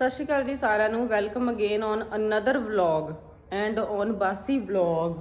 ਸਤਿ ਸ਼੍ਰੀ ਅਕਾਲ ਜੀ ਸਾਰਿਆਂ ਨੂੰ। Welcome again on another vlog and on Basi vlogs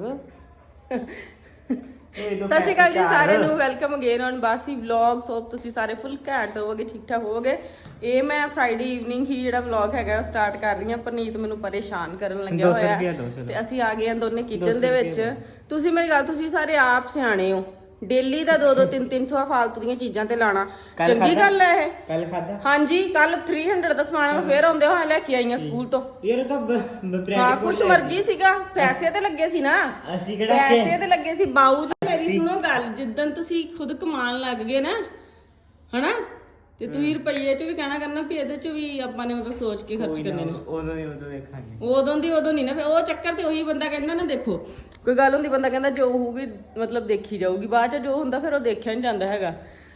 ਸਤਿ ਸ਼੍ਰੀ ਅਕਾਲ ਜੀ ਸਾਰਿਆਂ ਨੂੰ। Welcome again on Basi vlogs hope ਤੁਸੀਂ ਸਾਰੇ ਫੁੱਲ ਘੈਂਟ ਹੋਵੋਗੇ ਠੀਕ ਠਾਕ ਹੋਵੋਗੇ। ਇਹ ਮੈਂ ਫਰਾਈਡੇ ਈਵਨਿੰਗ ਹੀ ਜਿਹੜਾ ਵਲੌਗ ਹੈਗਾ ਸਟਾਰਟ ਕਰ ਰਹੀ ਹਾਂ। ਪਰਨੀਤ ਮੈਨੂੰ ਪਰੇਸ਼ਾਨ ਕਰਨ ਲੱਗਿਆ ਹੋਇਆ। ਤੇ ਅਸੀਂ ਆ ਗਏ ਹਾਂ ਦੋਨੇ ਕਿਚਨ ਦੇ ਵਿੱਚ। ਤੁਸੀਂ ਮੇਰੀ ਗੱਲ ਤੁਸੀਂ ਸਾਰੇ ਆਪ ਸਿਆਣੇ ਹੋ। ਡੇਲੀ ਦਾ 2 2 3 300 ਫਾਲਤੂ ਦੀਆਂ ਚੀਜ਼ਾਂ ਤੇ ਲਾਣਾ। ਚੰਗੀ ਗੱਲ ਹੈ ਇਹ। ਕੱਲ ਖਾਦਾ ਹਾਂਜੀ ਕੱਲ 300 ਦਾ ਸਮਾਨ ਮੈਂ ਫੇਰ ਆਉਂਦੇ ਹੋਏ ਲੈ ਕੇ ਆਈ ਹਾਂ ਸਕੂਲ ਤੋਂ। ਯਾਰ ਉਹ ਤਾਂ ਬ੍ਰੈਂਡ ਹਾਂ ਕੁਛ ਮਰਜ਼ੀ ਸੀਗਾ ਪੈਸੇ ਤੇ ਲੱਗੇ ਸੀ ਨਾ। ਅਸੀਂ ਕਿਹੜਾ ਪੈਸੇ ਤੇ ਲੱਗੇ ਸੀ ਬਾਊ ਜੀ ਮੇਰੀ ਸੁਣੋ ਗੱਲ ਜਿੱਦਣ ਤੁਸੀਂ ਖੁਦ ਕਮਾਉਣ ਲੱਗ ਗਏ ਨਾ ਹਨਾ? ਤੇ ਤੁਸੀਂ ਰੁਪਈਏ ਚ ਵੀ ਕਹਿਣਾ ਕਰਨਾ ਵੀ ਇਹਦੇ ਚ ਵੀ ਆਪਾਂ ਨੇ ਮਤਲਬ ਸੋਚ ਕੇ ਖਰਚ ਕਰਨੇ ਨੇ। ਉਦੋਂ ਹੀ ਉਦੋਂ ਦੇਖਾਂਗੇ। ਉਦੋਂ ਦੀ ਉਦੋਂ ਨਹੀਂ ਨਾ ਫਿਰ ਉਹ ਚੱਕਰ ਤੇ ਉਹੀ ਬੰਦਾ ਕਹਿੰਦਾ ਨਾ ਦੇਖੋ ਕੋਈ ਗੱਲ ਹੁੰਦੀ ਬੰਦਾ ਕਹਿੰਦਾ ਜੋ ਹੋਊਗੀ ਮਤਲਬ ਦੇਖੀ ਜਾਊਗੀ। ਬਾਅਦ ਚ ਜੋ ਹੁੰਦਾ ਫਿਰ ਉਹ ਦੇਖਿਆ ਨਹੀਂ ਜਾਂਦਾ ਹੈਗਾ।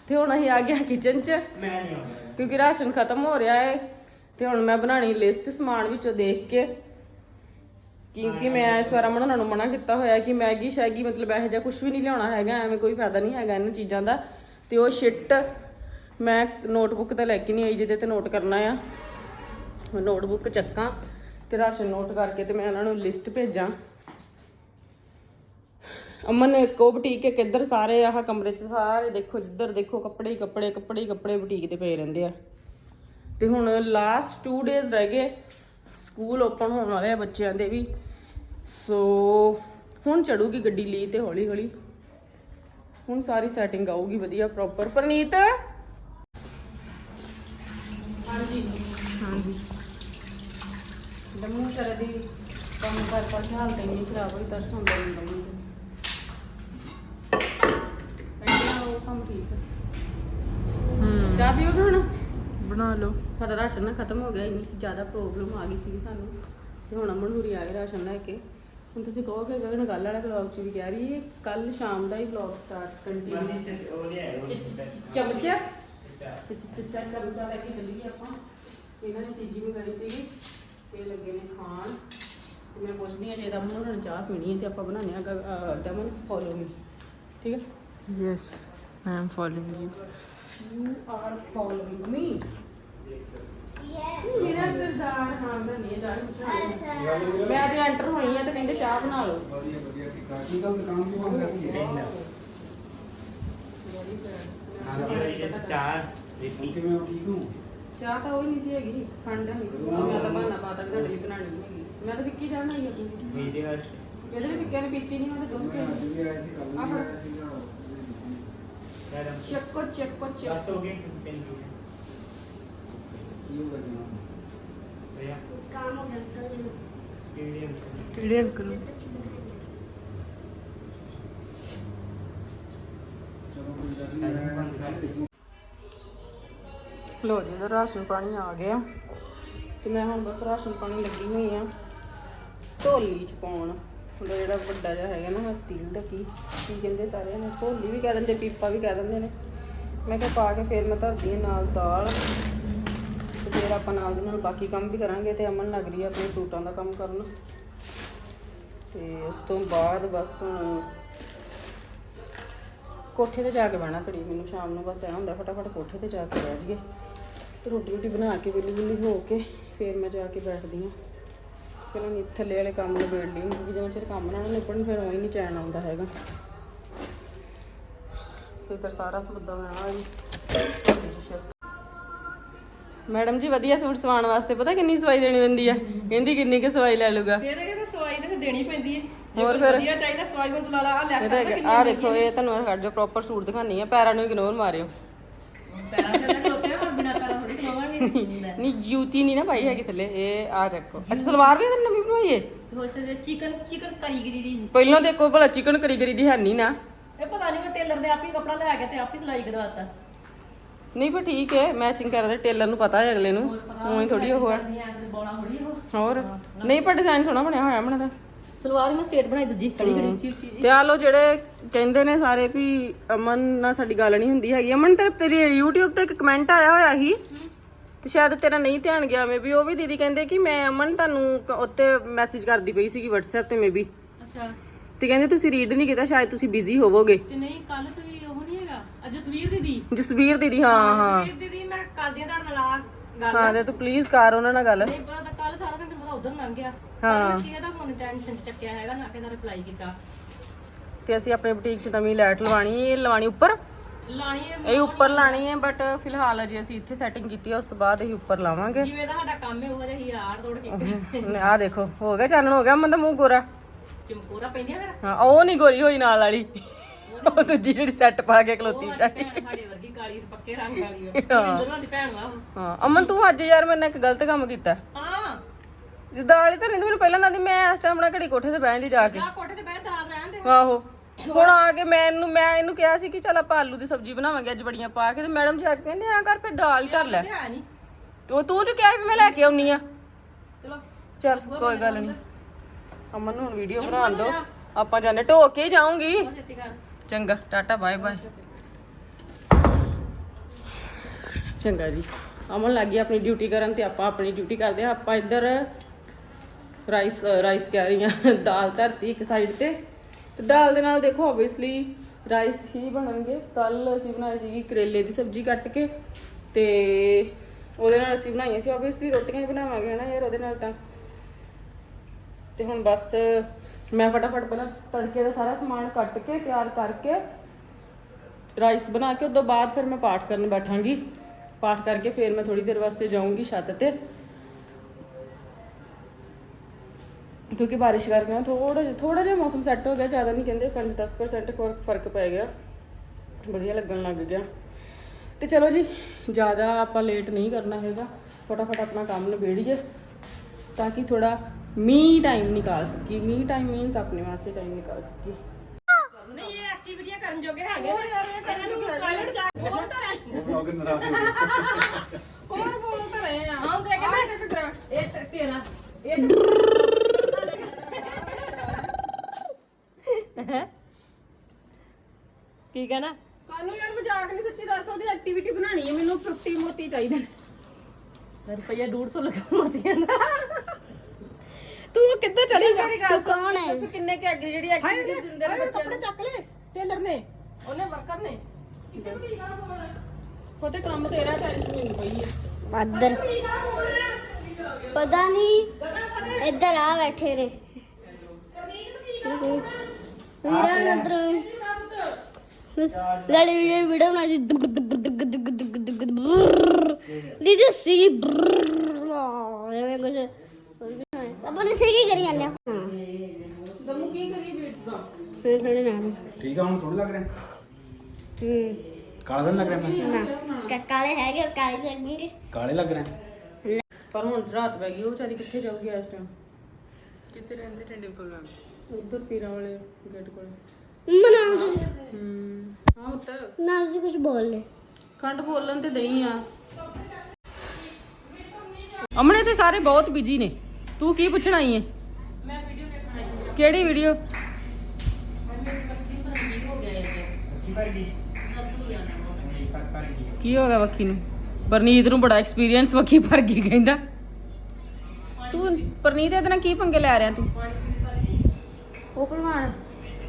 ਤੇ ਹੁਣ ਅਸੀਂ ਆ ਗਏ ਕਿਚਨ 'ਚ ਮੈਂ ਨਹੀਂ ਆਉਂਦਾ। ਕਿਉਂਕਿ ਰਾਸ਼ਨ ਖਤਮ ਹੋ ਰਿਹਾ ਹੈ ਤੇ ਹੁਣ ਮੈਂ ਬਣਾਣੀ ਲਿਸਟ ਸਮਾਨ ਵਿੱਚੋਂ ਦੇਖ ਕੇ ਕਿਉਂਕਿ ਮੈਂ ਇਸ ਵਾਰ ਅਮਨ ਉਹਨਾਂ ਨੂੰ ਮਨਾ ਕੀਤਾ ਹੋਇਆ ਕਿ ਮੈਗੀ ਸ਼ੈਗੀ ਮਤਲਬ ਇਹੋ ਜਿਹਾ ਕੁਝ ਵੀ ਨਹੀਂ ਲਿਆਉਣਾ ਹੈਗਾ ਐਵੇਂ ਕੋਈ ਫਾਇਦਾ ਨਹੀਂ ਹੈਗਾ ਇਹਨਾਂ ਚੀਜ਼ਾਂ ਦਾ। ਤੇ ਉਹ ਸ਼ਿਟ ਮੈਂ ਨੋਟਬੁੱਕ ਤਾਂ ਲੈ ਕੇ ਨਹੀਂ ਆਈ, ਜਿਹਦੇ ਤੇ ਨੋਟ ਕਰਨਾ ਆ। ਨੋਟਬੁੱਕ ਚੱਕਾਂ ਤੇ ਰਾਸ਼ਨ ਨੋਟ ਕਰਕੇ ਤੇ ਮੈਂ ਉਹਨਾਂ ਨੂੰ ਲਿਸਟ ਭੇਜਾਂ। ਅਮਨ ਨੇ ਇੱਕ ਉਹ ਬੁਟੀਕ, ਇੱਕ ਇੱਧਰ ਸਾਰੇ ਆਹ ਕਮਰੇ 'ਚ ਸਾਰੇ ਦੇਖੋ, ਜਿੱਧਰ ਦੇਖੋ, ਕੱਪੜੇ ਹੀ ਕੱਪੜੇ ਕੱਪੜੇ ਹੀ ਕੱਪੜੇ ਬੁਟੀਕ ਤੇ ਪਏ ਰਹਿੰਦੇ ਆ। ਤੇ ਹੁਣ ਲਾਸਟ 2 ਡੇਜ਼ ਰਹਿ ਗਏ ਸਕੂਲ ਓਪਨ ਹੋਣ ਵਾਲੇ ਆ ਬੱਚਿਆਂ ਦੇ ਵੀ। ਸੋ ਹੁਣ ਚੜੂਗੀ ਗੱਡੀ ਲਈ ਤੇ ਹੌਲੀ ਹੌਲੀ ਹੁਣ ਸਾਰੀ ਸੈਟਿੰਗ ਆਊਗੀ ਵਧੀਆ ਪ੍ਰੋਪਰ ਪਰਨੀਤ ਹਾਂਜੀ ਦਮੂ ਕਰ ਦੀ ਕੰਮ ਕਰ ਪਰ ਹਾਲ ਤੇ ਨਹੀਂ ਖਰਾਬ ਹੋਈ ਤਰਸ ਹੁੰਦਾ ਨਹੀਂ ਦਮੂ ਪਹਿਲਾਂ ਉਹ ਕੰਮ ਠੀਕ ਹੈ ਹੂੰ ਚਾਹ ਪੀਓਗੇ ਹੁਣ? ਬਣਾ ਲਓ। ਸਾਡਾ ਰਾਸ਼ਨ ਨਾ ਖਤਮ ਹੋ ਗਿਆ ਇੰਨੀ ਕੁ ਜ਼ਿਆਦਾ ਪ੍ਰੋਬਲਮ ਆ ਗਈ ਸੀ ਸਾਨੂੰ। ਤੇ ਹੁਣ ਅਮਨ ਹੁਰੀ ਆਏ ਰਾਸ਼ਨ ਲੈ ਕੇ। ਹੁਣ ਤੁਸੀਂ ਕਹੋਗੇ ਗਗਨ ਗੱਲ ਵਾਲਾ ਵਲੌਗ ਚ ਵੀ ਕਹਿ ਰਹੀ ਹੈ ਕੱਲ ਸ਼ਾਮ ਦਾ ਹੀ ਵਲੌਗ ਸਟਾਰਟ ਕੰਟੀਨਿਊ ਚਮਚਾ ਲੈ ਕੇ ਚੱਲੀ ਗਏ ਆਪਾਂ। ਇਹਨਾਂ ਨੇ ਚੀਜ਼ੀ ਮੰਗਾਈ ਸੀਗੀ ਤੇ ਲੱਗੇ ਨੇ ਖਾਣ। ਤੇ ਮੈਂ ਪੁੱਛਦੀ ਹਾਂ ਜੇ ਰਮਨ ਉਹਨਾਂ ਨੇ ਚਾਹ ਪੀਣੀ ਹੈ ਤੇ ਆਪਾਂ ਬਣਾਉਂਦੇ ਹਾਂ ਦਮਨ ਫੋਲੋ ਮੀ ਠੀਕ ਹੈ? Yes I am following you you are following me ਮੇਰਾ ਸਰਦਾਰ ਹਾਂ ਦਾ ਨਹੀਂ ਚਾਹ ਪੁੱਛਣਾ ਮੈਂ ਤੇ ਐਂਟਰ ਹੋਈ ਆ ਤੇ ਕਹਿੰਦੇ ਚਾਹ ਬਣਾ ਲਓ। ਵਧੀਆ ਵਧੀਆ ਠੀਕ ਠਾਕ। ਠੀਕ ਆ ਦੁਕਾਨ ਤੋਂ ਬੰਦ ਕਰਤੀ ਹੈ? ਚਾਹ ਦੇਖੀ ਕਿਵੇਂ ਹੋ ਠੀਕ ਹੋ? ਚਾਹ ਤਾਂ ਉਹ ਹੀ ਨਹੀਂ ਸੀ ਹੈਗੀ ਖੰਡ ਨਹੀਂ ਸੀ ਮੈਂ ਤਾਂ ਬਹਾਨਾ ਪਾਤਾ ਵੀ ਤੁਹਾਡੇ ਲਈ ਬਣਾਣੀ ਨਹੀਂ ਹੈਗੀ ਮੈਂ ਤਾਂ ਵਿੱਕੀ ਚਾਹ ਬਣਾਈ ਆਪਣੀ ਮੇਰੇ ਵਾਸਤੇ ਇਹਦੇ ਲਈ ਵਿੱਕੀ ਨੇ ਪੀਤੀ ਨਹੀਂ ਉਹਨੇ ਦੁੱਧ ਅੱਜ ਪੀ ਵੀ ਆਏ ਸੀ ਕੱਲ ਵੀ ਆਹ। ਆਏ ਸੀਗਾ ਯਾਰ ਚੱਕੋ ਚੱਕੋ ਬਸ ਚੱਕ ਹੋ ਗਏ ਤਿੰਨ ਹੋ ਗਏ ਕੀ ਹੋ ਗਿਆ ਜਨਾਬ ਭਈਆ काम हो जाता है ਕਿਹੜੀ ਕਿਹੜੇ ਅੰਕਲ ਨੂੰ ਚਲੋ ਕੋਈ ਗੱਲ ਨਹੀਂ ਮੈਂ ਕੱਲ ਦੇਖੂ ਲੋ ਜੀ ਦਾ ਰਾਸ਼ਨ ਪਾਣੀ ਆ ਗਿਆ। ਤੇ ਮੈਂ ਹੁਣ ਬਸ ਰਾਸ਼ਨ ਪਾਣੀ ਲੱਗੀ ਹੋਈ ਆ। ਢੋਲੀ ਚ ਪਾਉਣ। ਉਹਦਾ ਜਿਹੜਾ ਵੱਡਾ ਜਿਹਾ ਹੈਗਾ ਨਾ ਸਟੀਲ ਦਾ ਕੀ ਕੀ ਕਹਿੰਦੇ ਸਾਰੇ ਨੇ? ਢੋਲੀ ਵੀ ਕਹਿ ਦਿੰਦੇ, ਪੀਪਾ ਵੀ ਕਹਿ ਦਿੰਦੇ ਨੇ। ਮੈਂ ਕਿਹਾ ਪਾ ਕੇ ਫਿਰ ਮੈਂ ਧਰਦੀ ਹਾਂ ਨਾਲ ਦਾਲ। ਤੇ ਫਿਰ ਆਪਾਂ ਨਾਲ ਦੀ ਨਾਲ ਬਾਕੀ ਕੰਮ ਵੀ ਕਰਾਂਗੇ ਤੇ ਅਮਨ ਲੱਗ ਰਹੀ ਹੈ ਆਪਣੇ ਸੂਟਾਂ ਦਾ ਕੰਮ ਕਰਨ। ਤੇ ਉਸ ਤੋਂ ਬਾਅਦ ਬਸ ਹੁਣ ਕੋਠੇ ਤੇ ਜਾ ਕੇ ਬਹਿਣਾ ਘੜੀ। ਮੈਨੂੰ ਸ਼ਾਮ ਨੂੰ ਬਸ ਐ ਹੁੰਦਾ, ਫਟਾਫਟ ਕੋਠੇ ਤੇ ਜਾ ਕੇ ਬਹਿ ਜਾਈਏ। ਰੋਟੀ ਰੋਟੀ ਬਣਾ ਕੇ ਵਿਲੀ ਵਿਲੀ ਹੋ ਕੇ ਫਿਰ ਮੈਂ ਜਾ ਕੇ ਬੈਠਦੀ ਹਾਂ। ਪਹਿਲਾਂ ਨੀ ਥੱਲੇ ਵਾਲੇ ਕੰਮ ਨਿਬੇੜ ਲਈ ਕਿਉਂਕਿ ਜਦੋਂ ਚਿਰ ਕੰਮ ਨਾ ਨਿਬੜਨ ਫਿਰ ਉਹ ਹੀ ਨਹੀਂ ਚੈਨ ਆਉਂਦਾ ਹੈਗਾ। ਤੇ ਫਿਰ ਸਾਰਾ ਸਮੁੱਦਾ ਬਣਾ ਜੀ ਮੈਡਮ ਜੀ ਵਧੀਆ ਸੂਟ ਸਵਾਉਣ ਵਾਸਤੇ ਪਤਾ ਕਿੰਨੀ ਸਵਾਈ ਦੇਣੀ ਪੈਂਦੀ ਆ? ਕਹਿੰਦੀ ਕਿੰਨੀ ਕੁ ਸਵਾਈ ਲੈ ਲੂਗਾ ਫਿਰ ਇਹ ਕਹਿੰਦਾ ਸਵਾਈ ਤਾਂ ਫਿਰ ਦੇਣੀ ਪੈਂਦੀ ਹੈ ਜੇ ਹੋਰ ਕੋਈ ਫਿਰ? ਵਧੀਆ ਚਾਹੀਦਾ ਸਵਾਈ ਨੂੰ ਤੂੰ ਲਾ ਲਾ ਆ ਲੈ ਆ ਦੇਖੋ ਇਹ ਤੁਹਾਨੂੰ ਕੱਢ ਜੋ ਪ੍ਰੋਪਰ ਸੂਟ ਦਿਖਾਣੀ ਆ ਪੈਰਾਂ ਨੂੰ ਇਗਨੋਰ ਮਾਰਿਓ। ਪੈਰਾਂ ਤੇ ਖਲੋਤੇ ਆ ਬਿਨਾ ਪੈਰਾਂ ਥੋੜੀ ਖਲੋਵਾਂਗੇ ਨਹੀਂ ਜੂਤੀ ਨਹੀਂ ਨਾ ਪਾਈ ਹੈਗੀ ਥੱਲੇ ਇਹ ਆ ਚੱਕੋ ਅੱਛਾ ਸਲਵਾਰ ਵੀ ਇਹਦੇ ਨਵੀਂ ਬਣਵਾਈ ਏ? ਹੋ ਸਕਦਾ ਚਿਕਨ ਚਿਕਨ ਕਰੀਗਰੀ ਦੀ ਪਹਿਲਾਂ ਦੇਖੋ ਭਲਾ ਚਿਕਨ ਕਰੀ ਕਰੀ ਦੀ ਹੈ ਨਹੀਂ ਨਾ। ਇਹ ਪਤਾ ਨਹੀਂ ਉਹ ਟੇਲਰ ਦੇ ਆਪ ਹੀ ਕੱਪੜਾ ਲੈ ਕੇ ਤੇ ਆਪ ਹੀ ਸਿਲਾਈ ਕਰਵਾਤਾ ਨਹੀਂ ਪਰ ਠੀਕ ਹੈ ਮੈਚਿੰਗ ਕਰਦੇ ਟੇਲਰ ਨੂੰ ਪਤਾ ਹੈ ਅਗਲੇ ਨੂੰ। ਉਹੀ ਥੋੜੀ ਉਹ। ਹੈ ਹੋਰ ਨਹੀਂ ਪਰ ਡਿਜ਼ਾਈਨ ਸੋਹਣਾ ਬਣਿਆ ਹੋਇਆ ਦਾ ਸਲਵਾਰ ਮੈਂ ਸਟੇਟ ਬਣਾਈ ਦੂਜੀ ਖੜੀ ਉੱਚੀ ਉੱਚੀ ਤੇ ਆ ਲੋ ਜਿਹੜੇ ਕਹਿੰਦੇ ਨੇ ਸਾਰੇ ਵੀ ਅਮਨ ਨਾਲ ਸਾਡੀ ਗੱਲ ਨਹੀਂ ਹੁੰਦੀ ਹੈਗੀ। ਅਮਨ ਤੇਰੇ ਤੇਰੀ YouTube ਤੇ ਇੱਕ ਕਮੈਂਟ ਆਇਆ ਹੋਇਆ ਸੀ। ਤੇ ਸ਼ਾਇਦ ਤੇਰਾ ਨਹੀਂ ਧਿਆਨ ਗਿਆ ਮੈਂ ਵੀ ਉਹ ਵੀ ਦੀਦੀ ਕਹਿੰਦੇ ਕਿ ਮੈਂ ਅਮਨ ਤੁਹਾਨੂੰ ਕ- ਉੱਤੇ ਮੈਸੇਜ ਕਰਦੀ ਪਈ ਸੀਗੀ WhatsApp ਤੇ ਮੇਬੀ ਅੱਛਾ। ਤੇ ਕਹਿੰਦੇ ਤੁਸੀਂ ਰੀਡ ਨਹੀਂ ਕੀਤਾ ਸ਼ਾਇਦ ਤੁਸੀਂ ਬਿਜ਼ੀ ਹੋਵੋਗੇ। ਤੇ ਨਹੀਂ ਕੱਲ ਤੇ ਉਹ ਨਹੀਂ ਹੈਗਾ? ਅੱਜ ਜਸਵੀਰ ਦੀਦੀ? ਜਸਵੀਰ ਦੀਦੀ ਹਾਂ ਹਾਂ। ਜਸਵੀਰ ਦੀਦੀ ਮੈਂ ਕਰਦੀ ਆ ਤੁਹਾਡੇ ਨਾਲ ਆ ਗੱਲ। ਹਾਂ ਤੇ ਤੂੰ ਪਲੀਜ਼ ਕਰ ਉਹਨਾਂ ਨਾਲ ਗੱਲ। ਨਹੀਂ ਪਤਾ ਕੱਲ ਸਾਰਾ ਦਿਨ ਪਤਾ ਉਧਰ ਲੰਘ ਗਿਆ। ਹਾਂ। ਹਾਂ ਕੀ ਇਹਦਾ ਫੋਨ ਟੈਨਸ਼ਨ ਚੱਕਿਆ ਹੈਗਾ ਨਾ ਕਿਹਦਾ ਰਿਪਲਾਈ ਕੀਤਾ। ਤੇ ਅਸੀਂ ਆਪਣੇ ਬੁਟੀਕ 'ਚ ਨਵੀਂ ਲਾਈਟ ਲਵਾਣੀ ਇਹ ਲਵਾਣੀ ਉੱਪਰ? ਲਾਣੀ ਹੈ ਇਹ ਉੱਪਰ ਲਾਣੀ ਹੈ ਬਟ ਫਿਲਹਾਲ ਅਜੇ ਅਸੀਂ ਇੱਥੇ ਸੈਟਿੰਗ ਕੀਤੀ ਹੈ ਉਸ ਤੋਂ ਬਾਅਦ ਅਸੀਂ ਉੱਪਰ ਲਾਵਾਂਗੇ। ਜਿਵੇਂ ਦਾ ਸਾਡਾ ਕੰਮ ਹੈ ਉਹ ਜਿਹਾ ਹੀ ਆੜ ਤੋੜ ਕੇ ਆਹ ਦੇਖੋ ਹੋ ਗਿਆ ਚਾਨਣ ਹੋ ਗਿਆ ਮਨ ਦਾ ਮੂੰਹ ਗੋਰਾ। ਚਮਕੋਰਾ ਪੈਂਦੀਆਂ ਫਿਰ? ਹਾਂ ਉਹ ਨਹੀਂ ਗੋਰੀ ਹੋਈ ਨਾਲ ਵਾਲੀ। ਉਹ ਦੂਜੀ ਜਿਹੜੀ ਸੈੱਟ ਪਾ ਕੇ ਖਲੋਤੀ ਵਿਚਾਰੀ। ਸਾਡੇ ਵਰਗੀ ਕਾਲੀ ਤੇ ਪੱਕੇ ਰੰਗ ਵਾਲੀ ਦੋਨਾਂ ਦੀ ਭੈਣ ਵਾ ਉਹ। ਹਾਂ ਅਮਨ ਤੂੰ ਅੱਜ ਯਾਰ ਮੇਰੇ ਨਾਲ ਇੱਕ ਗਲਤ ਕੰਮ ਕੀਤਾ। ਹਾਂ। ਜਿੱਦਾਂ ਵਾਲੀ ਤਾਂ ਨਹੀਂ ਤੂੰ ਮੈਨੂੰ ਪਹਿਲਾਂ ਨਾ ਦੀ ਮੈਂ ਇਸ ਟਾਈਮ ਆਪਣਾ ਘੜੀ ਕੋਠੇ ਤੇ ਬਹਿੰਦੀ ਜਾ ਕੇ। ਕੋਠੇ ਤੇ ਬਹਿ ਦਾਲ ਰਹਿਣ ਦੇ। ਆਹੋ। ਹੁਣ ਆ ਕੇ ਮੈਂ ਇਹਨੂੰ ਮੈਂ ਇਹਨੂੰ ਕਿਹਾ ਸੀ ਕਿ ਚੱਲ ਆਪਾਂ ਆਲੂ ਦੀ ਸਬਜ਼ੀ ਬਣਾਵਾਂਗੇ ਅੱਜ ਬੜੀਆਂ ਪਾ ਕੇ ਤੇ ਮੈਡਮ ਜੀ ਆ ਕੇ ਕਹਿੰਦੇ ਆ ਕਰ ਫਿਰ ਦਾਲ ਧਰ ਲੈ। ਹੈ ਨਹੀਂ ਉਹ ਤੂੰ ਜੋ ਕਿਹਾ ਵੀ ਮੈਂ ਲੈ ਕੇ ਆਉਣੀ ਆ। ਚਲੋ। ਚੱਲ ਕੋਈ ਗੱਲ ਨਹੀਂ ਅਮਨ ਨੂੰ ਹੁਣ ਵੀਡੀਓ ਬਣਾਉਣ ਦੋ। ਆਪਾਂ ਜਾਣੇ ਢੋ ਕੇ ਛੇਤੀ ਕਰ ਚੰਗਾ ਟਾਟਾ ਬਾਏ ਬਾਏ। ਚੰਗਾ ਜੀ। ਅਮਨ ਲੱਗ ਗਈ ਆਪਣੀ ਡਿਊਟੀ ਕਰਨ ਤੇ ਆਪਾਂ ਆਪਣੀ ਡਿਊਟੀ ਕਰਦੇ ਆ ਆਪਾਂ ਇੱਧਰ ਰਾਈਸ ਰਾਈਸ ਕਹਿ ਰਹੀ ਹਾਂ ਦਾਲ ਧਰਤੀ ਇੱਕ ਸਾਈਡ ਤੇ। ਤੇ ਦਾਲ ਦੇ ਨਾਲ ਦੇਖੋ ਆਬਵੀਅਸਲੀ ਰਾਈਸ ਹੀ ਬਣਨਗੇ। ਕੱਲ ਅਸੀਂ ਬਣਾਈ ਸੀਗੀ ਕਰੇਲੇ ਦੀ ਸਬਜ਼ੀ ਕੱਟ ਕੇ ਤੇ ਉਹਦੇ ਨਾਲ ਅਸੀਂ ਬਣਾਈਆਂ ਸੀ। ਆਬਵੀਅਸਲੀ ਰੋਟੀਆਂ ਹੀ ਬਣਾਵਾਂਗੇ, ਹਨਾ ਯਾਰ ਉਹਦੇ ਨਾਲ ਤਾਂ। ਤੇ ਹੁਣ ਬਸ ਮੈਂ ਫਟਾਫਟ ਪਹਿਲਾਂ ਤੜਕੇ ਦਾ ਸਾਰਾ ਸਮਾਨ ਕੱਟ ਕੇ ਤਿਆਰ ਕਰਕੇ ਰਾਈਸ ਬਣਾ ਕੇ ਉਸ ਤੋਂ ਬਾਅਦ ਫਿਰ ਮੈਂ ਪਾਠ ਕਰਨ ਬੈਠਾਂਗੀ। ਪਾਠ ਕਰਕੇ ਫਿਰ ਮੈਂ ਥੋੜੀ ਦੇਰ ਵਾਸਤੇ ਜਾਊਂਗੀ ਛੱਤ ਤੇ। ਕਿਉਂਕਿ ਬਾਰਿਸ਼ ਕਰਕੇ ਨਾ ਥੋੜਾ ਜਿਹਾ ਥੋੜਾ ਜਿਹਾ ਮੌਸਮ ਸੈੱਟ ਹੋ ਗਿਆ ਜ਼ਿਆਦਾ ਨਹੀਂ ਕਹਿੰਦੇ 5-10% ਫ਼ਰਕ ਫ਼ਰਕ ਪੈ ਗਿਆ ਵਧੀਆ ਲੱਗਣ ਲੱਗ ਗਿਆ ਤੇ ਚਲੋ ਜੀ ਜ਼ਿਆਦਾ ਆਪਾਂ ਲੇਟ ਨਹੀਂ ਕਰਨਾ ਹੈਗਾ ਫਟਾਫਟ ਆਪਣਾ ਕੰਮ ਨਿਬੇੜੀਏ ਤਾਂ ਕਿ ਥੋੜਾ ਮੀ ਟਾਈਮ ਨਿਕਾਲ ਸਕੀ ਮੀ ਟਾਈਮ ਮੀਨਸ ਆਪਣੇ ਵਾਸਤੇ ਟਾਈਮ ਨਿਕਾਲ ਸਕੀ ਨਹੀਂ ਇਹ ਐਕਟੀਵਿਟੀਆਂ ਕਰਨ ਜੋਗੇ ਹੈਗੇ ਹੋਰ ਯਾਰ ਇਹ ਕਰਨ ਨੂੰ ਟਾਇਲਟ ਜਾ ਕੇ ਹੋਰ ਤਾਂ ਰਹੇ ਉਹ ਵਲੌਗਰ ਨਰਾਜ਼ ਹੋ ਗਏ ਹੋਰ ਬੋਲ ਤਾਂ ਰਹੇ ਆ ਹਾਂ ਤੇ ਕਹਿੰਦਾ ਇਹ ਤੇ ਤੇਰਾ ਇਹ ਕੀ ਕਹਿਣਾ? ਕੱਲ ਨੂੰ ਯਾਰ ਮਜ਼ਾਕ ਨਹੀਂ ਸੱਚੀ ਦੱਸ ਉਹਦੀ ਐਕਟੀਵਿਟੀ ਬਣਾਣੀ ਹੈ ਮੈਨੂੰ 50 ਮੋਤੀ ਚਾਹੀਦੇ ਨੇ। ਰੁਪਈਆ 150 ਲੱਗਾ ਮੋਤੀਆਂ ਦਾ। ਤੂੰ ਕਿੱਥੇ ਚੜੀ ਜਾ? ਮੇਰੀ ਗੱਲ ਕੌਣ ਹੈ? ਦੱਸੋ ਕਿੰਨੇ ਕਿ ਐਗਰੀ ਜਿਹੜੀ ਐਕਟੀਵਿਟੀ ਦਿੰਦੇ ਨੇ ਬੱਚਿਆਂ ਕੱਪੜੇ ਚੱਕ ਲੈ ਟੇਲਰ ਨੇ ਉਹਨੇ ਵਰਕਰ ਨੇ। ਫਤੇ ਕੰਮ ਤੇਰਾ ਟੈਨਸ਼ਨ ਨਹੀਂ ਪਈ ਹੈ ਇੱਧਰ ਪਤਾ ਨਹੀਂ ਇੱਧਰ ਆ ਬੈਠੇ ਨੇ। ਵੀਰਾਂ ਨੇ ਅੰਦਰ ਲੜੀ ਵੀਡੀਓ ਵੀਡੀਓ ਬਣਾਈ ਸੀ ਦੁੱਗ ਦੁੱਗ ਦੁੱਗ ਦੁੱਗ ਦੁੱਗ ਦੁੱਗ ਦੁੱਗ ਦੀ ਜੀ ਸੀ ਐਵੇਂ ਕੁਝ ਆਪਾਂ ਨੇ ਕੀ ਕਰੀ ਜਾਂਦੇ ਹਾਂ ਦਮੂ ਕੀ ਕਰੀ ਬੀਟ ਦਾ ਫਿਰ ਥੋੜੇ ਨਾ ਠੀਕ ਆ ਹੁਣ ਸੋਹਣੇ ਲੱਗ ਰਹੇ? ਹੂੰ ਕਾਲਾ ਤਾਂ ਨੀ ਲੱਗ ਰਿਹਾ ਮੈਂ? ਨਾ ਕਾਲੇ ਹੈਗੇ ਕਾਲੇ ਲੱਗਣਗੇ ਕਾਲੇ ਲੱਗ ਰਹੇ? ਪਰ ਹੁਣ ਰਾਤ ਪੈ ਗਈ ਉਹ ਵਿਚਾਰੀ ਕਿੱਥੇ ਜਾਊਗੀ ਇਸ ਟਾਈਮ ਕਿੱਥੇ ਰਹਿੰਦੇ ਟੰਡੇ ਪ੍ਰੋਗਰਾਮ ਉਧਰ ਪੀਰਾਂ ਵਾਲੇ ਗੇਟ ਕੋਲ। ਮਨਾ ਹੂੰ। ਹਾਂ। ਉੱਤਰ ਨਾ ਤੁਸੀਂ ਕੁਝ ਬੋਲ ਲੈ ਖੰਡ ਬੋਲਣ ਤੇ ਦਈ ਆ। ਅਮਨੇ ਤੇ ਸਾਰੇ ਬਹੁਤ ਬਿਜ਼ੀ ਨੇ। ਤੂੰ ਕੀ ਪੁੱਛਣ ਆਈ ਹੈ ਮੈਂ ਵੀਡੀਓ ਵੇਖਣ ਆਈ ਹਾਂ ਕਿਹੜੀ ਵੀਡੀਓ ਕੀ ਹੋ ਗਿਆ ਵੱਖੀ ਨੂੰ? ਪਰਨੀਤ ਨੂੰ ਬੜਾ ਐਕਸਪੀਰੀਅੰਸ ਵੱਖੀ ਭਰ ਗਈ ਕਹਿੰਦਾ। ਤੂੰ ਪਰਨੀਤ ਇਹਦੇ ਨਾਲ ਕੀ ਪੰਗੇ ਲੈ ਰਿਹਾ ਤੂੰ? ਉਹ ਭਲਵਾਨ।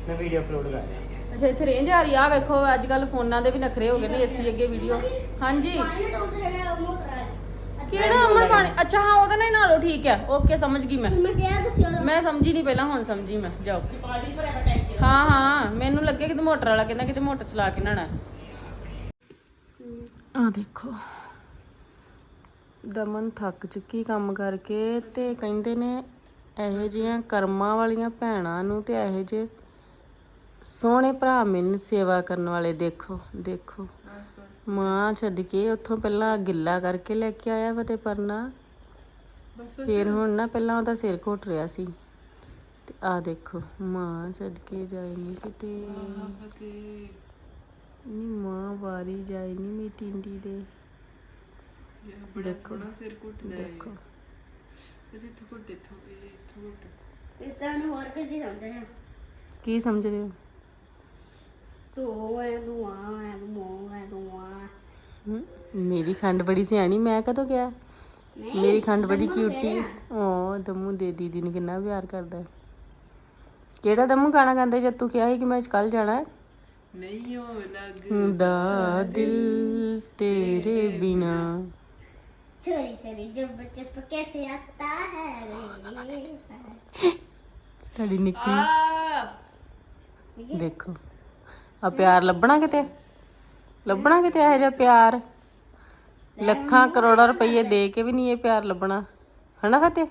ਮੈਂ ਵੀਡੀਓ ਅਪਲੋਡ ਕਰ ਰਿਹਾ ਅੱਛਾ ਇੱਥੇ ਰੇਂਜ ਆ ਰਹੀ ਆ ਵੇਖੋ ਅੱਜ ਕੱਲ ਫੋਨਾਂ ਦੇ ਵੀ ਨਖਰੇ ਹੋ ਗਏ ਨੇ ਏਸੀ ਅੱਗੇ ਵੀਡੀਓ ਹਾਂਜੀ। ਕਿਹੜਾ ਅਮਨ ਪਾਣੀ? ਅੱਛਾ ਹਾਂ ਉਹਦੇ ਨਾਲ ਹੀ ਨਾਲੋ ਠੀਕ ਹੈ। ਓਕੇ ਸਮਝ ਗਈ ਮੈਂ। ਮੈਂ ਕਿਹਾ ਦੱਸਿਓ ਮੈਂ ਸਮਝੀ ਨਹੀਂ ਪਹਿਲਾਂ ਹੁਣ ਸਮਝੀ ਮੈਂ। ਜਾਓ। ਪਾਣੀ ਭਰਿਆ ਵਾ ਟੈਂਕੀ ਹਾਂ ਹਾਂ ਮੈਨੂੰ ਲੱਗੇ ਕਿ ਮੋਟਰ ਵਾਲਾ ਕਹਿੰਦਾ ਕਿਤੇ ਮੋਟਰ ਚਲਾ ਕੇ ਨਹਾਣਾ ਆ ਦੇਖੋ। ਦਮਨ ਥੱਕ ਚੁੱਕੀ ਕੰਮ ਕਰਕੇ ਤੇ ਕਹਿੰਦੇ ਨੇ ਇਹੋ ਜਿਹੀਆਂ ਕਰਮਾਂ ਵਾਲੀਆਂ ਭੈਣਾਂ ਨੂੰ ਤੇ ਇਹੋ ਜਿਹੇ ਸੋਹਣੇ ਭਰਾ ਮਿਲਣ ਸੇਵਾ ਕਰਨ ਵਾਲੇ ਦੇਖੋ ਦੇਖੋ। ਮਾਂ ਛੱਡ ਕੇ ਉੱਥੋਂ ਪਹਿਲਾਂ ਗਿੱਲਾ ਕਰਕੇ ਲੈ ਕੇ ਆਇਆ ਵਾ ਤੇ ਪਰਨਾ ਫਿਰ ਹੁਣ ਨਾ ਪਹਿਲਾਂ ਉਹਦਾ ਸਿਰ ਘੁੱਟ ਰਿਹਾ ਸੀ। ਤੇ ਆ ਦੇਖੋ ਮਾਂ ਛੱਡ ਕੇ ਜਾਏ ਨਹੀਂ ਕਿਤੇ। ਨੀ ਮਾਂ ਵਾਰੀ ਜਾਏ ਨਹੀਂ ਮੇਰੀ ਟਿੰਡੀ ਦੇ ਬੜਾ ਸੋਹਣਾ ਸਿਰ ਘੁੱਟਦਾ ਹੈ। ਦੇਖੋ। ਇਹ ਇੱਥੋਂ ਘੁੱਟ ਇੱਥੋਂ ਇਹ ਇੱਥੋਂ ਘੁੱਟ। ਇਸ ਤਰ੍ਹਾਂ ਨੂੰ ਹੋਰ ਕਿਸ ਦੀ ਸਮਝਣਾ? ਕੀ ਸਮਝ ਰਹੇ ਹੋ? ਮੇਰੀ ਖੰਡ ਬੜੀ ਸਿਆਣੀ ਮੈਂ ਕਦੋਂ ਕਿਹਾ? ਮੇਰੀ ਖੰਡ ਬੜੀ ਕਿਊਟੀ ਓ ਦਮੂ ਦੇ ਦੀਦੀ ਨੂੰ ਕਿੰਨਾ ਪਿਆਰ ਕਰਦਾ। ਕਿਹੜਾ ਦਮੂ ਗਾਣਾ ਗਾਉਂਦਾ ਜਦ ਤੂੰ ਕਿਹਾ ਸੀ ਕਿ ਮੈਂ ਕੱਲ ਜਾਣਾ? ਨਹੀਂ ਉਹ ਦਿਲ ਤੇਰੇ ਬਿਨਾ। ਛੋਰੀ ਛੋਰੀ ਜਬ ਚੁੱਪ ਕੈਸੇ ਆਤਾ ਹੈ ਰੇ ਤੁਹਾਡੀ ਨਿੱਕੀ। ਦੇਖੋ। ਆ ਪਿਆਰ ਲੱਭਣਾ ਕਿਤੇ? ਲੱਭਣਾ ਕਿਤੇ ਇਹੋ ਜਿਹਾ ਪਿਆਰ? ਲੱਖਾਂ ਕਰੋੜਾਂ ਰੁਪਏ ਦੇ ਕੇ ਵੀ ਨਹੀਂ ਇਹ ਪਿਆਰ ਲੱਭਣਾ। ਹਨਾ ਫਤਿਹ?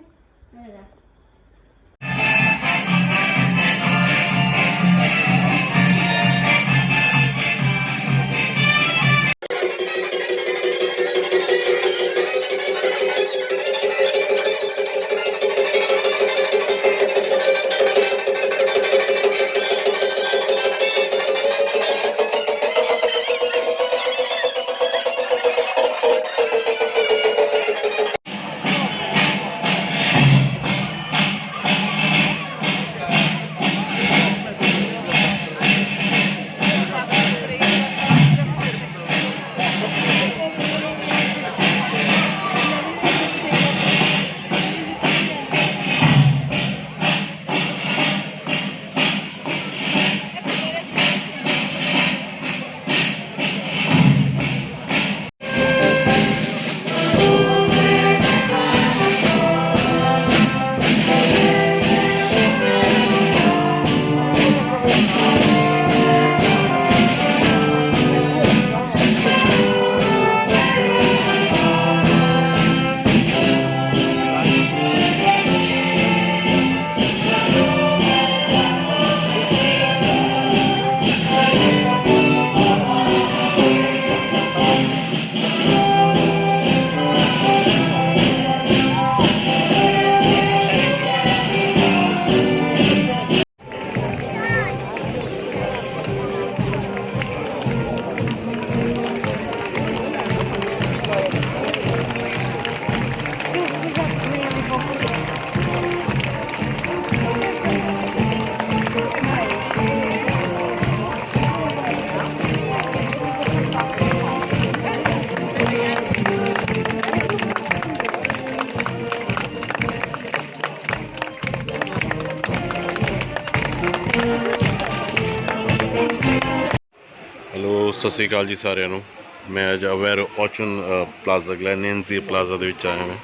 ਸਤਿ ਸ਼੍ਰੀ ਅਕਾਲ ਜੀ ਸਾਰਿਆਂ ਨੂੰ। ਮੈਂ ਅੱਜ ਅਵੇਰ ਔਚਨ ਪਲਾਜ਼ਾ ਗਲੈਨੈਂਸੀ ਪਲਾਜ਼ਾ ਦੇ ਵਿੱਚ ਆਇਆ ਹਾਂ।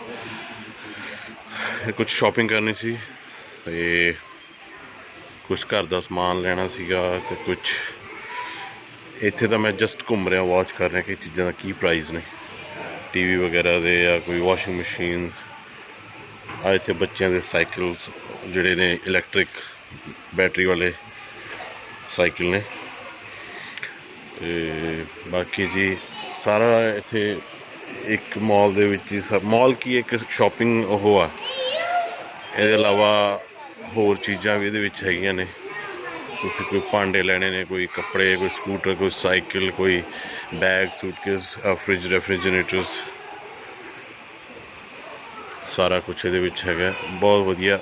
ਕੁਝ ਸ਼ਾਪਿੰਗ ਕਰਨੀ ਸੀ ਤੇ ਕੁਝ ਘਰ ਦਾ ਸਮਾਨ ਲੈਣਾ ਸੀਗਾ ਤੇ ਕੁਝ ਇੱਥੇ ਤਾਂ ਮੈਂ ਜਸਟ ਘੁੰਮ ਰਿਹਾ ਵਾਚ ਕਰ ਰਿਹਾ ਕਿ ਚੀਜ਼ਾਂ ਦਾ ਕੀ ਪ੍ਰਾਈਸ ਨੇ। ਟੀਵੀ ਵਗੈਰਾ ਦੇ ਜਾਂ ਕੋਈ ਵਾਸ਼ਿੰਗ ਮਸ਼ੀਨਸ ਆ ਇੱਥੇ ਬੱਚਿਆਂ ਦੇ ਸਾਈਕਲਸ ਜਿਹੜੇ ਨੇ ਇਲੈਕਟ੍ਰਿਕ ਬੈਟਰੀ ਵਾਲੇ ਸਾਈਕਲ ਨੇ। ਤੇ ਬਾਕੀ ਜੀ ਸਾਰਾ ਇੱਥੇ ਇੱਕ ਮਾਲ ਦੇ ਵਿੱਚ ਹੀ ਸਭ ਮਾਲ ਕੀ ਇੱਕ ਸ਼ਾਪਿੰਗ ਉਹ ਆ। ਇਹਦੇ ਇਲਾਵਾ ਹੋਰ ਚੀਜ਼ਾਂ ਵੀ ਇਹਦੇ ਵਿੱਚ ਹੈਗੀਆਂ ਨੇ। ਤੁਸੀਂ ਕੋਈ ਭਾਂਡੇ ਲੈਣੇ ਨੇ, ਕੋਈ ਕੱਪੜੇ, ਕੋਈ ਸਕੂਟਰ ਕੋਈ ਸਾਈਕਲ ਕੋਈ ਬੈਗ ਸੂਟਕੇਸ ਫ੍ਰਿਜ ਰੈਫਰੀਜਰੇਟਰਸ ਸਾਰਾ ਕੁਝ ਇਹਦੇ ਵਿੱਚ ਹੈਗਾ। ਬਹੁਤ ਵਧੀਆ।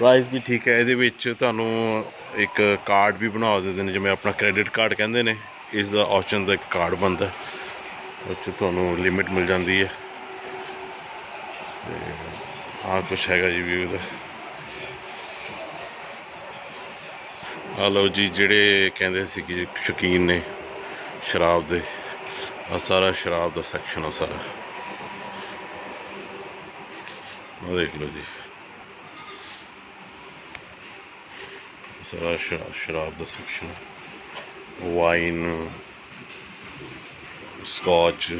ਪ੍ਰਾਈਸ ਵੀ ਠੀਕ ਹੈ, ਇਹਦੇ ਵਿੱਚ ਤੁਹਾਨੂੰ ਇੱਕ ਕਾਰਡ ਵੀ ਬਣਾ ਦਿੰਦੇ ਨੇ, ਜਿਵੇਂ ਆਪਣਾ ਕ੍ਰੈਡਿਟ ਕਾਰਡ ਕਹਿੰਦੇ ਨੇ, ਇਸ ਦਾ ਆਪਸ਼ਨ ਦਾ ਇੱਕ ਕਾਰਡ ਬਣਦਾ ਉਹ 'ਚ ਤੁਹਾਨੂੰ ਲਿਮਿਟ ਮਿਲ ਜਾਂਦੀ ਹੈ। ਤੇ ਆਹ ਕੁਛ ਹੈਗਾ ਜੀ ਵਿਊ ਦਾ। ਆ ਲਓ ਜੀ, ਜਿਹੜੇ ਕਹਿੰਦੇ ਸੀ ਕਿ ਸ਼ੌਕੀਨ ਨੇ ਸ਼ਰਾਬ ਦੇ ਆ ਸਾਰਾ ਸ਼ਰਾਬ ਦਾ ਸੈਕਸ਼ਨ ਆ ਸਾਰਾ। ਉਹ ਦੇਖ ਲਓ ਜੀ। ਸਾਰਾ ਸ਼ਰਾਬ ਦਾ ਸੈਕਸ਼ਨ ਵਾਈਨ ਸਕਾਚ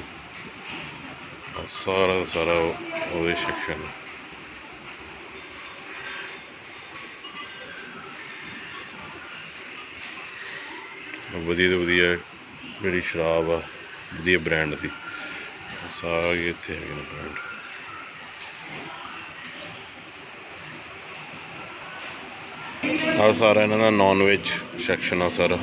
ਸਾਰਾ ਸਾਰਾ ਉਹਦੇ ਸੈਕਸ਼ਨ ਵਧੀਆ ਤੋਂ ਵਧੀਆ ਜਿਹੜੀ ਸ਼ਰਾਬ ਆ, ਵਧੀਆ ਬ੍ਰਾਂਡ ਦੀ ਸਾਰੇ ਇੱਥੇ ਹੈਗੇ ਨੇ ਬ੍ਰਾਂਡ ਆ ਸਾਰਾ ਇਹਨਾਂ ਦਾ ਨਾਨ ਵੈਜ ਸੈਕਸ਼ਨ ਆ ਸਾਰਾ।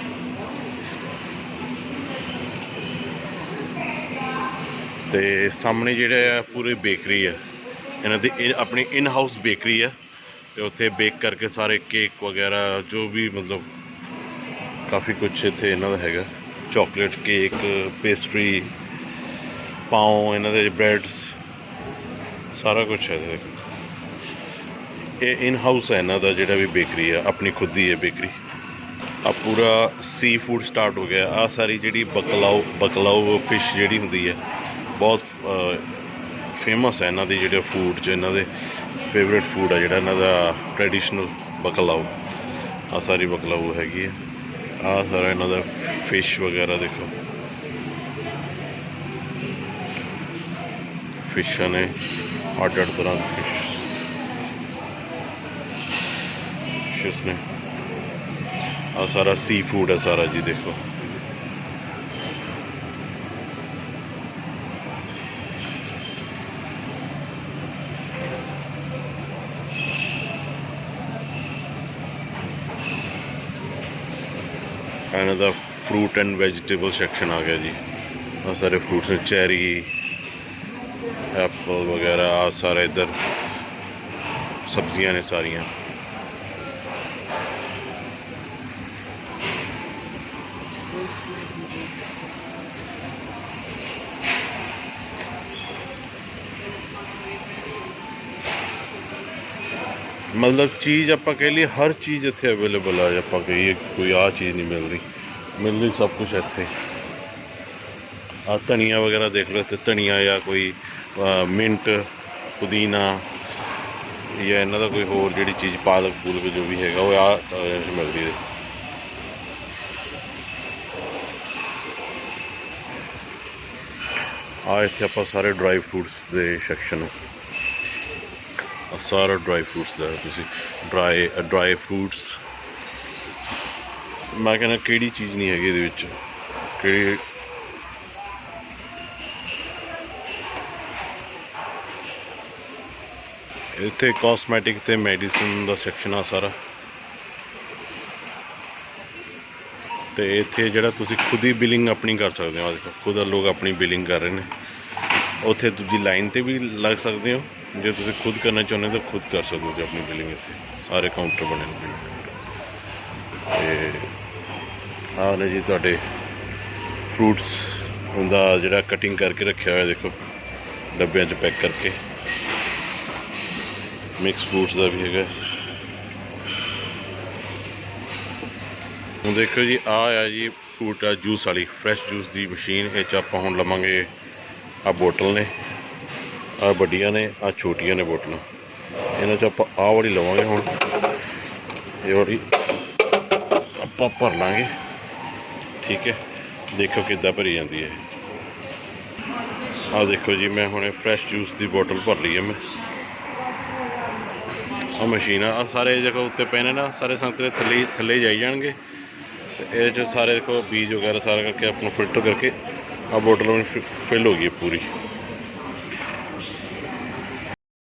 ਤੇ ਸਾਹਮਣੇ ਜਿਹੜਾ ਆ ਪੂਰੀ ਬੇਕਰੀ ਆ। ਇਹਨਾਂ ਦੀ ਇਹ ਆਪਣੀ ਇਨ ਹਾਊਸ ਬੇਕਰੀ ਆ। ਤੇ ਉੱਥੇ ਬੇਕ ਕਰਕੇ ਸਾਰੇ ਕੇਕ ਵਗੈਰਾ, ਜੋ ਵੀ ਮਤਲਬ ਕਾਫੀ ਕੁਝ ਇੱਥੇ ਇਹਨਾਂ ਦਾ ਹੈਗਾ। ਚਾਕਲੇਟ ਕੇਕ ਪੇਸਟਰੀ ਪਾਉ ਇਹਨਾਂ ਦੇ ਬ੍ਰੈਡਸ ਸਾਰਾ ਕੁਝ ਹੈ ਇਹਦੇ ਇਹ ਇਨ ਹਾਊਸ ਹੈ ਇਹਨਾਂ ਦਾ ਜਿਹੜਾ ਵੀ ਬੇਕਰੀ ਆ, ਆਪਣੀ ਖੁਦ ਦੀ ਹੈ ਬੇਕਰੀ ਆ ਪੂਰਾ ਸੀ ਫੂਡ ਸਟਾਰਟ ਹੋ ਗਿਆ। ਆ ਸਾਰੀ ਜਿਹੜੀ ਬਕਲਾਓ ਬਕਲਾਓ ਫਿਸ਼ ਜਿਹੜੀ ਹੁੰਦੀ ਹੈ, ਬਹੁਤ ਫੇਮਸ ਹੈ ਇਹਨਾਂ ਦੇ ਜਿਹੜੇ ਫੂਡ 'ਚ, ਇਹਨਾਂ ਦੇ ਫੇਵਰੇਟ ਫੂਡ ਆ ਜਿਹੜਾ ਇਹਨਾਂ ਦਾ ਟ੍ਰੈਡੀਸ਼ਨਲ ਬਕਲਾਓ। ਆ ਸਾਰੀ ਬਕਲਾਓ ਹੈਗੀ ਹੈ ਆ ਸਾਰਾ ਇਹਨਾਂ ਦਾ ਫਿਸ਼ ਵਗੈਰਾ ਦੇਖੋ। ਫਿਸ਼ਾਂ ਨੇ। ਅੱਡ ਅੱਡ ਤਰ੍ਹਾਂ ਦੀ ਫਿਸ਼ ਫਿਸ਼ਸ ਨੇ ਆ ਸਾਰਾ ਸੀ ਫੂਡ ਹੈ ਸਾਰਾ ਜੀ ਦੇਖੋ ਆਹ ਇਹਨਾਂ ਦਾ ਫਰੂਟ ਐਂਡ ਵੈਜੀਟੇਬਲ ਸੈਕਸ਼ਨ ਆ ਗਿਆ ਜੀ ਆ ਸਾਰੇ ਫਰੂਟਸ ਨੇ ਚੈਰੀ ਐਪਲ ਵਗੈਰਾ ਆ ਸਾਰੇ ਇਧਰ ਸਬਜ਼ੀਆਂ ਨੇ ਮਤਲਬ ਚੀਜ਼ ਆਪਾਂ ਕਹਿ ਲਈਏ, ਹਰ ਚੀਜ਼ ਇੱਥੇ ਅਵੇਲੇਬਲ ਆ ਆਪਾਂ ਕਹੀਏ ਕੋਈ ਆ ਚੀਜ਼ ਨਹੀਂ ਮਿਲ ਰਹੀ। ਮਿਲਦੀ ਸਭ ਕੁਝ ਇੱਥੇ। ਆ ਧਨੀਆ ਵਗੈਰਾ ਦੇਖ ਲਓ ਇੱਥੇ, ਧਨੀਆ ਜਾਂ ਕੋਈ ਮਿੰਟ ਪੁਦੀਨਾ ਜਾਂ ਇਹਨਾਂ ਦਾ ਕੋਈ ਹੋਰ ਜਿਹੜੀ ਚੀਜ਼, ਪਾਲਕ ਪੂਲਕ ਜੋ ਵੀ ਹੈਗਾ, ਉਹ ਆ ਮਿਲਦੀ ਹੈ। ਆ ਇੱਥੇ ਆਪਾਂ ਸਾਰੇ ਡਰਾਈ ਫਰੂਟਸ ਦੇ ਸੈਕਸ਼ਨ ਆਹ ਸਾਰਾ ਡਰਾਈ ਫਰੂਟਸ ਦਾ ਤੁਸੀਂ ਡਰਾਈ ਡਰਾਈ ਫਰੂਟਸ ਮੈਂ ਕਹਿੰਦਾ ਕਿਹੜੀ ਚੀਜ਼ ਨਹੀਂ ਹੈਗੀ ਇਹਦੇ ਵਿੱਚ? ਕਿਹੜੀ ਇੱਥੇ ਕਾਸਮੈਟਿਕ ਤੇ ਮੈਡੀਸਿਨ ਦਾ ਸੈਕਸ਼ਨ ਆ ਸਾਰਾ। ਤੇ ਇੱਥੇ ਜਿਹੜਾ ਤੁਸੀਂ ਖੁਦ ਹੀ ਬਿਲਿੰਗ ਆਪਣੀ ਕਰ ਸਕਦੇ ਹੋ ਅੱਜ ਦੇਖੋ ਖੁਦ ਲੋਕ ਆਪਣੀ ਬਿਲਿੰਗ ਕਰ ਰਹੇ ਨੇ। ਉੱਥੇ ਦੂਜੀ ਲਾਈਨ ਤੇ ਵੀ ਲੱਗ ਸਕਦੇ ਹੋ। ਜੇ ਤੁਸੀਂ ਖੁਦ ਕਰਨਾ ਚਾਹੁੰਦੇ ਹੋ ਤਾਂ ਖੁਦ ਕਰ ਸਕਦੇ ਹੋ ਜੀ ਆਪਣੀ ਬਿਲਿੰਗ ਇੱਥੇ। ਸਾਰੇ ਕਾਊਂਟਰ ਬਣੇ ਨੇ ਤੇ ਆਹ ਨੇ ਜੀ ਤੁਹਾਡੇ ਫਰੂਟਸ ਹੁੰਦਾ ਜਿਹੜਾ ਕਟਿੰਗ ਕਰਕੇ ਰੱਖਿਆ ਹੋਇਆ, ਦੇਖੋ, ਡੱਬਿਆਂ 'ਚ ਪੈਕ ਕਰਕੇ। ਮਿਕਸ ਫਰੂਟਸ ਦਾ ਵੀ ਹੈਗਾ। ਹੁਣ ਦੇਖੋ ਜੀ ਆ ਆ ਜੀ ਫਰੂਟ ਆ ਜੂਸ ਵਾਲੀ। ਫਰੈਸ਼ ਜੂਸ ਦੀ ਮਸ਼ੀਨ ਇਹ 'ਚ ਆਪਾਂ ਹੁਣ ਲਵਾਂਗੇ ਆ ਬੋਟਲ ਨੇ। ਆ ਵੱਡੀਆਂ ਨੇ ਆ ਛੋਟੀਆਂ ਨੇ ਬੋਟਲਾਂ ਇਹਨਾਂ 'ਚ ਆਪਾਂ ਆਹ ਵਾਲੀ ਲਵਾਂਗੇ ਹੁਣ। ਇਹ ਵਾਲੀ ਆਪਾਂ ਭਰ ਲਾਂਗੇ। ਠੀਕ ਹੈ। ਦੇਖੋ ਕਿੱਦਾਂ ਭਰੀ ਜਾਂਦੀ ਹੈ। ਆ ਦੇਖੋ ਜੀ, ਮੈਂ ਹੁਣੇ ਫਰੈਸ਼ ਜੂਸ ਦੀ ਬੋਟਲ ਭਰ ਲਈ ਹੈ ਮੈਂ। ਆ ਮਸ਼ੀਨ ਆ। ਆਹ ਸਾਰੇ ਦੇਖੋ ਉੱਤੇ ਪਏ ਨੇ ਨਾ, ਸਾਰੇ ਸੰਤਰੇ ਥੱਲੇ ਥੱਲੇ ਜਾਈ ਜਾਣਗੇ। ਤੇ ਇਹਦੇ ਚ ਸਾਰੇ ਦੇਖੋ ਬੀਜ ਵਗੈਰਾ ਸਾਰਾ ਕਰਕੇ ਆਪਾਂ ਨੂੰ ਫਿਲਟਰ ਕਰਕੇ ਆ ਬੋਟਲ ਹੁਣ ਫਿਲ ਹੋ ਗਈ ਹੈ ਪੂਰੀ।